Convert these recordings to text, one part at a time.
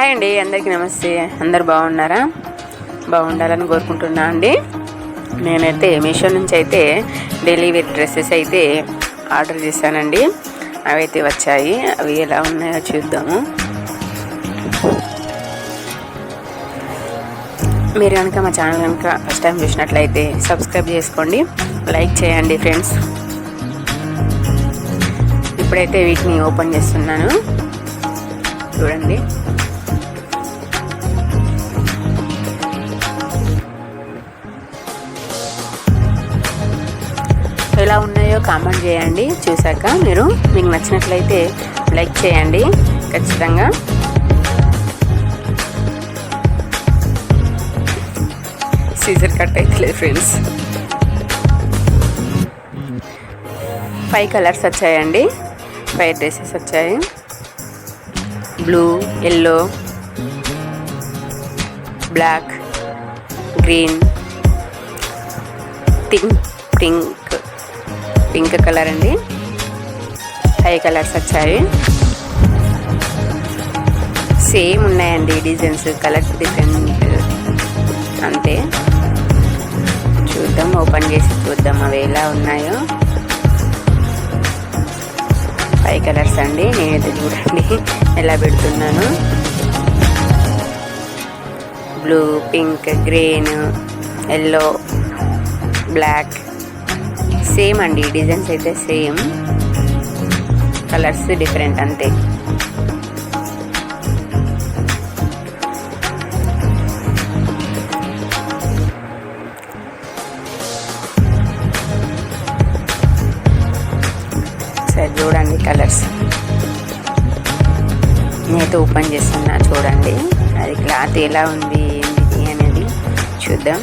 Hi అండి అందరికీ నమస్తే. అందరు బాగున్నారా? బాగుండాలని కోరుకుంటున్నా అండి. నేనైతే మీషో నుంచి అయితే డెలివరీ డ్రెస్సెస్ అయితే ఆర్డర్ చేశానండి. అవి అయితే వచ్చాయి. అవి ఎలా ఉన్నాయో చూద్దాము. మీరు కనుక మా ఛానల్ కనుక ఫస్ట్ టైం చూసినట్లయితే సబ్స్క్రైబ్ చేసుకోండి. లైక్ చేయండి ఫ్రెండ్స్. ఇప్పుడైతే వీటిని ఓపెన్ చేస్తున్నాను. చూడండి. ఎలా ఉన్నాయో కామెంట్ చేయండి. చూశాక మీరు మీకు నచ్చినట్లయితే లైక్ చేయండి. ఖచ్చితంగా. సీజర్ కట్ అవుతలేదు ఫ్రెండ్స్ ఫైవ్ కలర్స్ వచ్చాయండి. ఫైవ్ డ్రెస్సెస్ వచ్చాయి. Blue yellow black green pink pink pink colour అండి. ఫైవ్ కలర్స్ వచ్చాయి. సేమ్ ఉన్నాయండి డిజైన్స్ కలర్స్ డిఫరెంట్ అంతే. చూద్దాం ఓపెన్ చేసి చూద్దాం అవి ఎలా ఉన్నాయో. ఫైవ్ కలర్స్ అండి నేనైతే చూడండి ఎలా పెడుతున్నాను. Blue pink green yellow black same అండి డిజైన్స్ అయితే సేమ్. కలర్స్ డిఫరెంట్ అంతే. సరే చూడండి కలర్స్. నేనైతే ఓపెన్ చేస్తున్నా చూడండి. అది క్లాత్ ఎలా ఉంది ఏంటి అనేది చూద్దాం.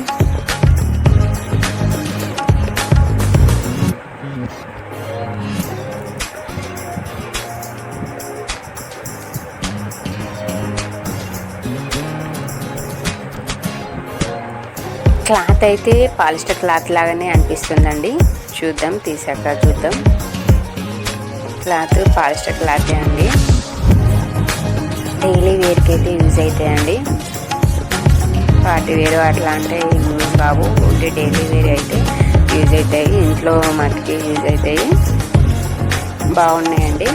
క్లాత్ అయితే పాలిస్టర్ క్లాత్ లాగానే అనిపిస్తుందండి. చూద్దాం తీసాక చూద్దాం. క్లాత్ పాలిస్టర్ క్లాతే అండి. డైలీ వేర్కి అయితే యూజ్ అవుతాయండి పార్టీ వేరు అట్లా అంటే యూజ్ బాబు? ఉంటే డైలీ వేర్ అయితే యూజ్ అవుతాయి ఇంట్లో మట్టికి యూజ్ అవుతాయి బాగున్నాయండి.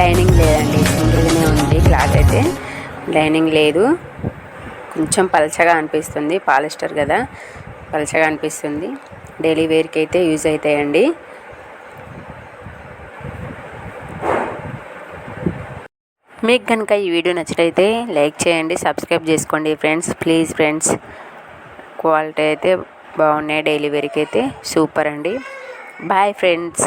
లైనింగ్ లేదండి. సింగిల్గానే ఉంది క్లాత్ అయితే. లైనింగ్ లేదు. కొంచెం పలచగా అనిపిస్తుంది పాలిస్టర్ కదా? పలచగా అనిపిస్తుంది. డైలీ వేర్కి అయితే యూజ్ అవుతాయండి మీకు కనుక ఈ వీడియో నచ్చినైతే లైక్ చేయండి సబ్స్క్రైబ్ చేసుకోండి ఫ్రెండ్స్. ప్లీజ్ ఫ్రెండ్స్ క్వాలిటీ అయితే బాగున్నాయి డైలీ వేర్కి అయితే సూపర్ అండి. Bye friends.